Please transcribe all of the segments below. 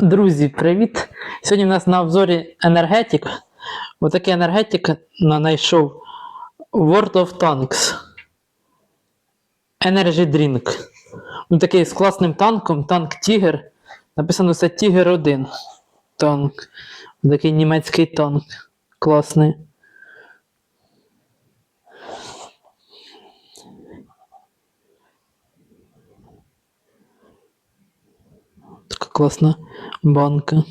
Друзі, привіт! Сьогодні в нас на обзорі енергетик. Отакий енергетик на- знайшов World of Tanks. Energy Drink. Ну, такий з класним танком, танк Тігр. Написано це Тігр 1 танк. Такий німецький танк. Класний. Така класна банка.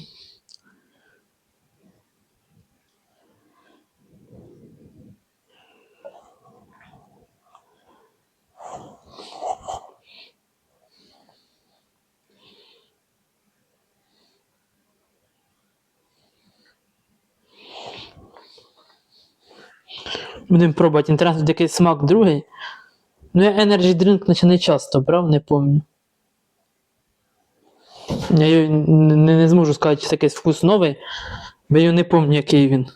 Будемо пробувати. Інтересно, тут якийсь смак другий. Ну, я Energy Drink наче не часто брав, не пам'ятаю. Я не, не, зможу сказати, чи це якийсь вкус новий, бо я не пам'ятаю, який він.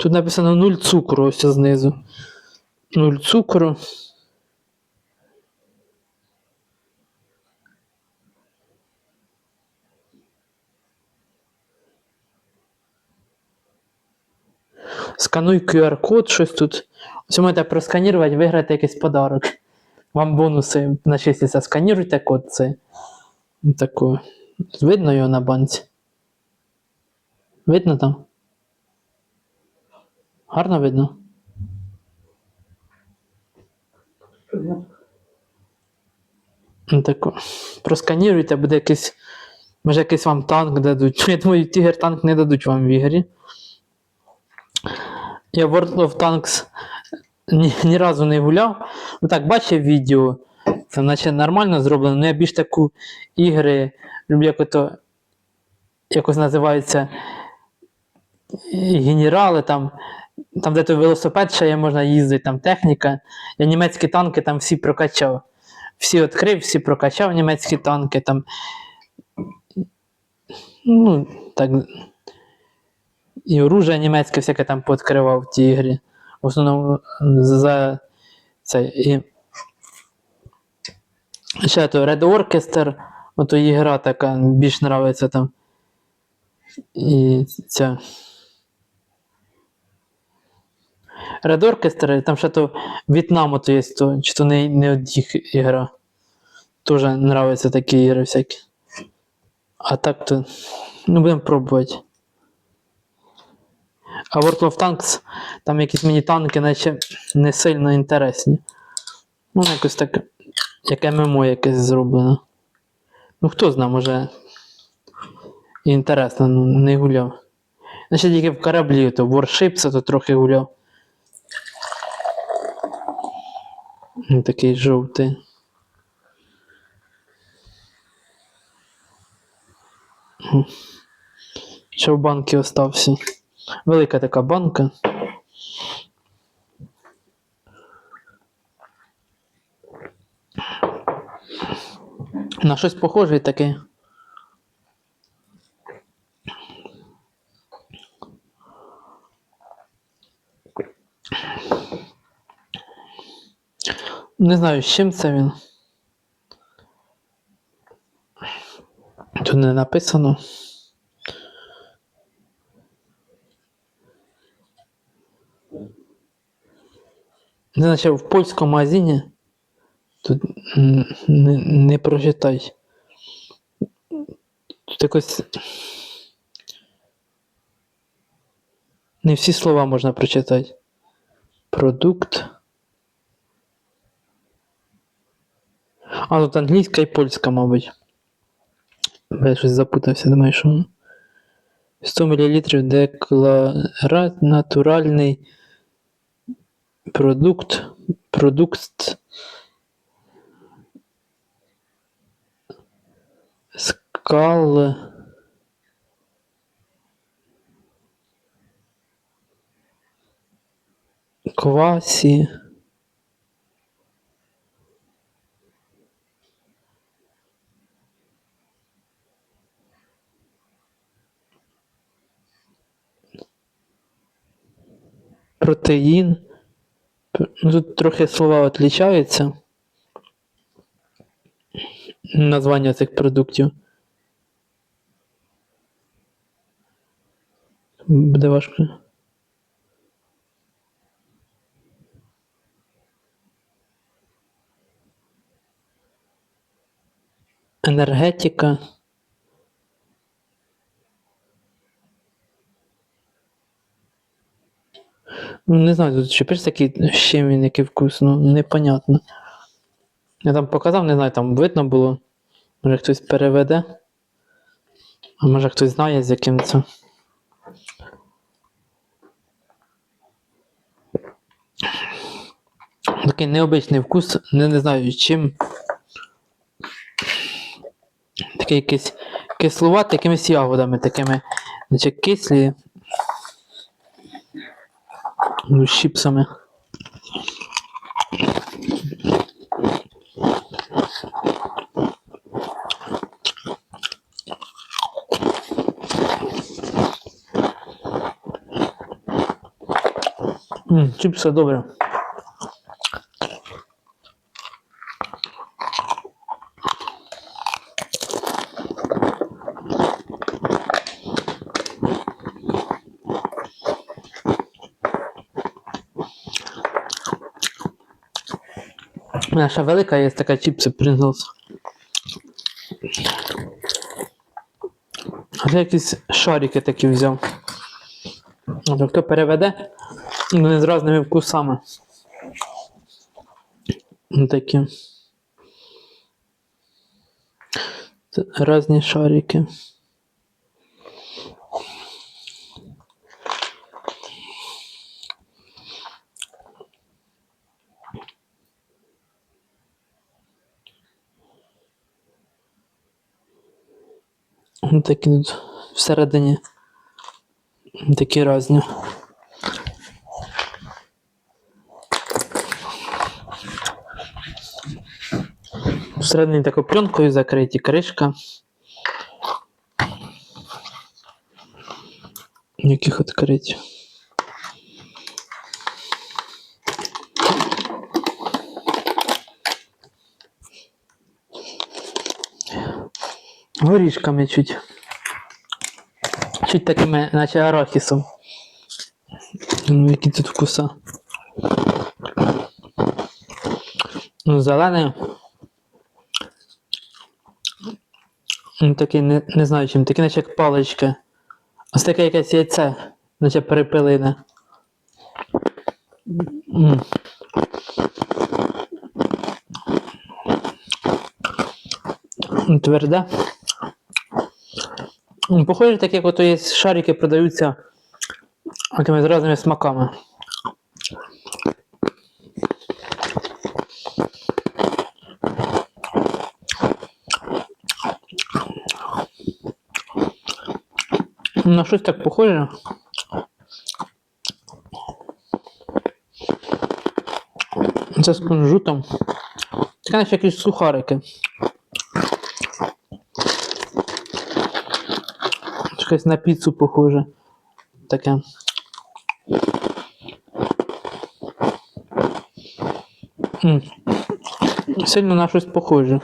Тут написано 0 цукру ось знизу. 0 цукру. Скануй QR-код, щось тут. Ось можете просканувати, виграти якийсь подарок. Вам бонуси начисляться. Сканіруйте код цей. Таку. Видно його на банці? Видно там? Гарно видно? Таку. Просканіруйте, буде якийсь. Може якийсь вам танк дадуть. Я думаю, тігр танк не дадуть вам в ігрі. Я World of Tanks ні, ні разу не гуляв. Ну так, бачив відео. Це наче нормально зроблено, але я більш таку ігри як ото якось називаються генерали там. Там, де той велосипед ще можна їздити, там техніка. Я німецькі танки там всі прокачав. Всі відкрив, всі прокачав німецькі танки там. Ну, так. І оружие німецьке всяке там пооткривав в тій ігрі. В основному за це. І... Ще то Red Orchestra, ото ігра така більш нравиться там. І ця. Red Orchestra, там ще то В'єтнаму то є, то, чи то не, не од їх ігра. Тоже нравиться такі ігри всякі. А так то. Ну, будемо пробувати. А World of Tanks, там якісь мені танки, наче не сильно інтересні. Ну, якось так, як ММО якесь зроблено. Ну, хто знає, може. Інтересно, ну, не гуляв. Значить, тільки в кораблі, то Warships, то трохи гуляв. Він Такий жовтий. Ще в банки остався. Велика така банка. На щось похоже таке. Не знаю, з чим це він. Тут не написано. Не в польському магазині тут не, не прочитай. Тут якось. Не всі слова можна прочитати. Продукт. А, тут англійська і польська, мабуть. Я щось запутався, думаю, що. воно. 100 мл декларат натуральний продукт. Продукт. Скал. Квасі. Протеїн. Ну, тут трохи слова відрізняються. названня цих продуктів. Буде важко. Енергетика. Ну, не знаю, тут чи пиш такий, чим він який вкус, ну непонятно. Я там показав, не знаю, там видно було. Може хтось переведе. А може хтось знає, з яким це. Такий необичний вкус, не, не знаю чим. Такий якийсь кисловатий, якимись ягодами такими, наче кислі. Ну, з чіпсами. М, чіпси добре. Наша велика є така чіпси. А я якісь шарики такі взяв. От Хто переведе, вони з різними вкусами. Такі. Це різні шарики. Такі тут всередині такі різні. Всередині такою пленкою закриті кришка. Яких відкрить. Горішками чуть. Чуть такими, наче арахісом. Ну, які тут вкуса. Ну, зелений. Ну, такий не, не знаю чим, такий наче як паличка. Ось таке якесь яйце, наче перепилине. М, Тверде. Похоже, так як ото є шарики продаються з різними смаками. На щось так похоже. Це з кунжутом. Це, наче якісь сухарики. Щось на піцу похоже. Таке. Сильно на щось похоже.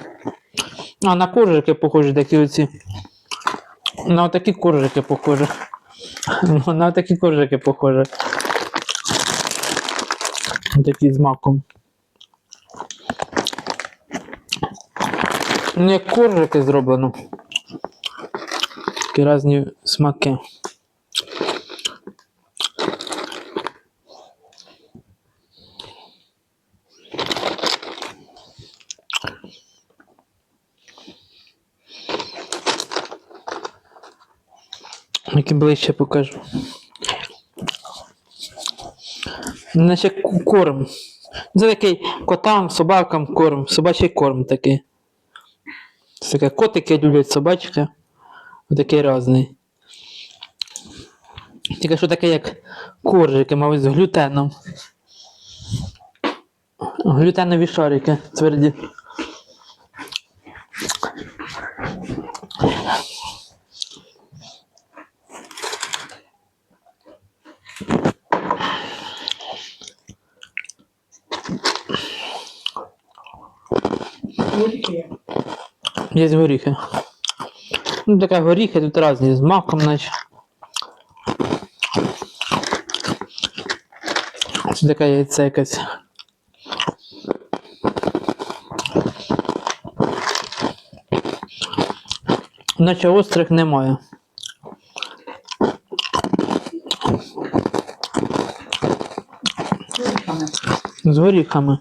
А, на коржики похожі, такі оці. На отакі коржики похоже. Ну, На отакі коржики похоже. Такі з маком. Ну, як коржики зроблено. Такі різні смаки. Які ближче покажу. Наче корм. Це такий котам, собакам корм, собачий корм такий. Це таке котики люблять собачки. Отакий різний. Тільки що таке як коржики, мабуть, з глютеном. Глютенові шарики тверді. Є горіхи. Ну, таке горіхи тут різні, з маком, наче. Це таке яйце якесь. Наче острих немає. Горіхами. З горіхами.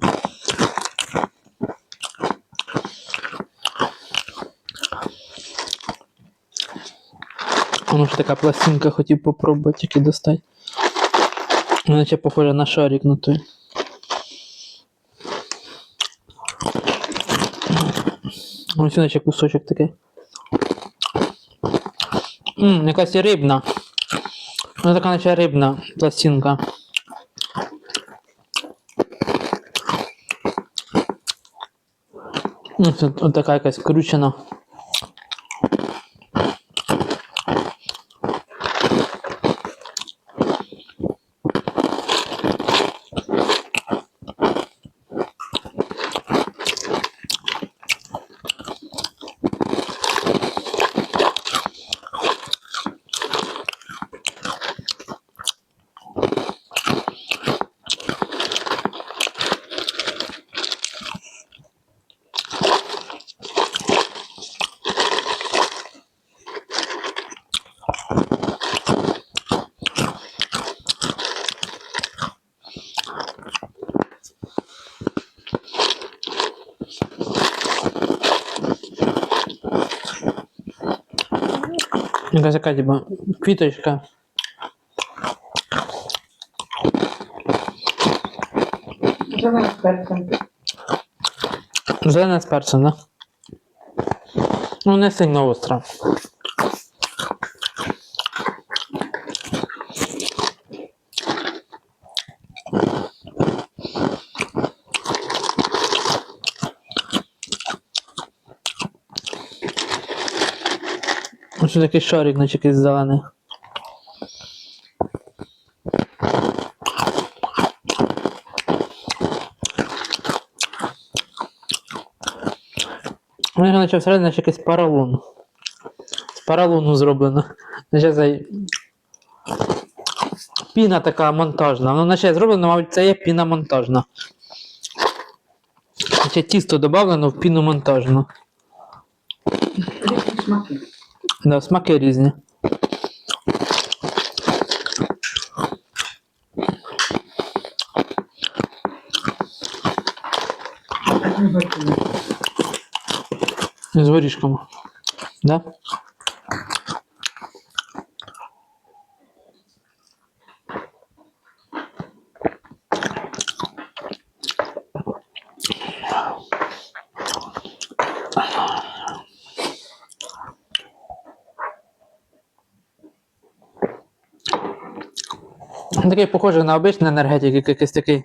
Воно ж така пластинка хотів попробувати тільки достати. Наче похоже на шарик на той. Ось наче кусочок такий. Ммм, якась рибна. Вона така наче рибна пластинка. Ну, от така якась кручена. Якась така, типа, квіточка. Зелена з перцем. Зелена з перцем, да? Ну, не сильно остра. Ось такий шарик, наче якийсь зелений. Вони наче всередині наче якийсь паралон. З паралону зроблено. Цей... Піна така монтажна. Ну, наче зроблено, мабуть, це є піна монтажна. Наче тісто додавлено в піну монтажну. Смаки. Да, смаки різні. З горішком. Да? Такий похожий на обичний енергетик, якийсь такий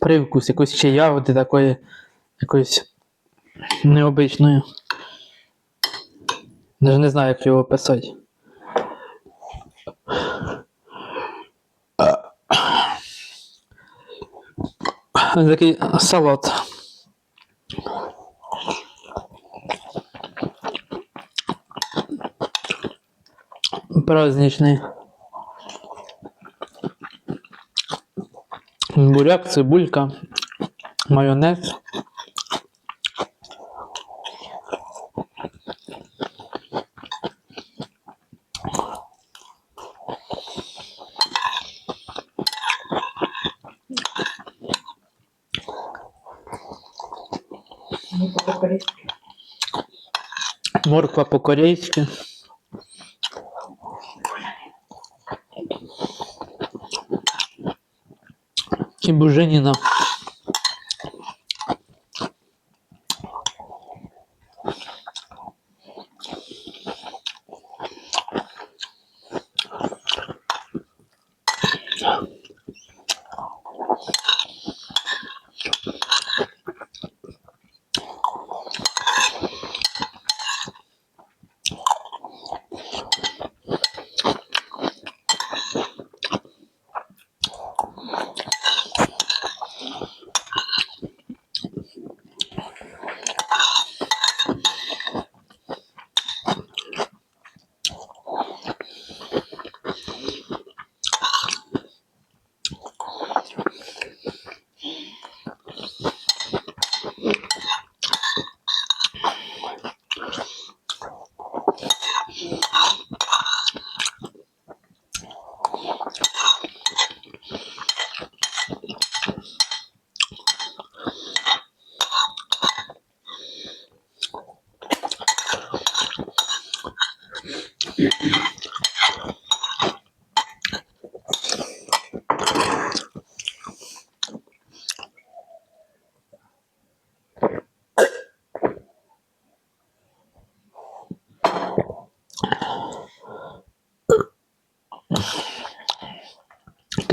привкус, якоїсь ще ягоди такої, якоїсь необичною. Даже не знаю, як його описати. Такий салат. Праздничний. Буряк, цибулька, майонез. По-корейськи. Морква по-корейськи. І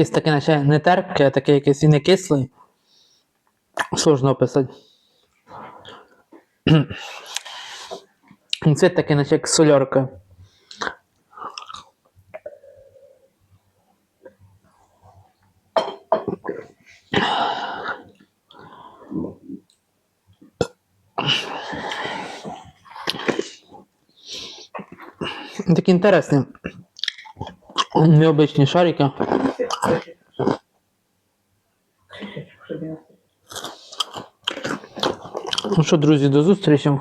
Якийсь такий, наче не терпкий, а такий якийсь і не кислий. Сложно описати. Це такий, наче як сольорка. Такі інтересні. Необичні шарики. Ну що, друзі, до зустрічі.